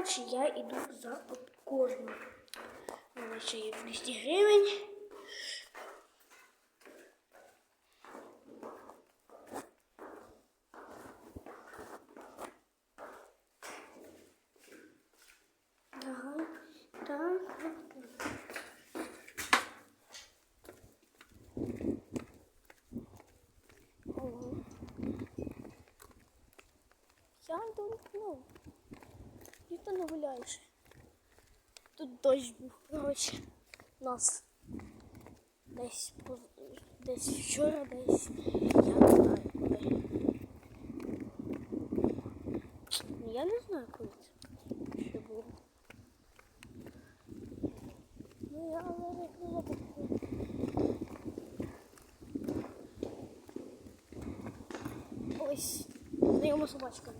Коротше, я йду за попкорном. У мене ще є 200 гривень. Я don't know. Ніхто не гуляє ще. Тут дощ був, коротше, нас. Десь, десь вчора, десь. Я не знаю. Я не знаю, коли це ще було. Ну, я запитую. Ось, знайома собачка.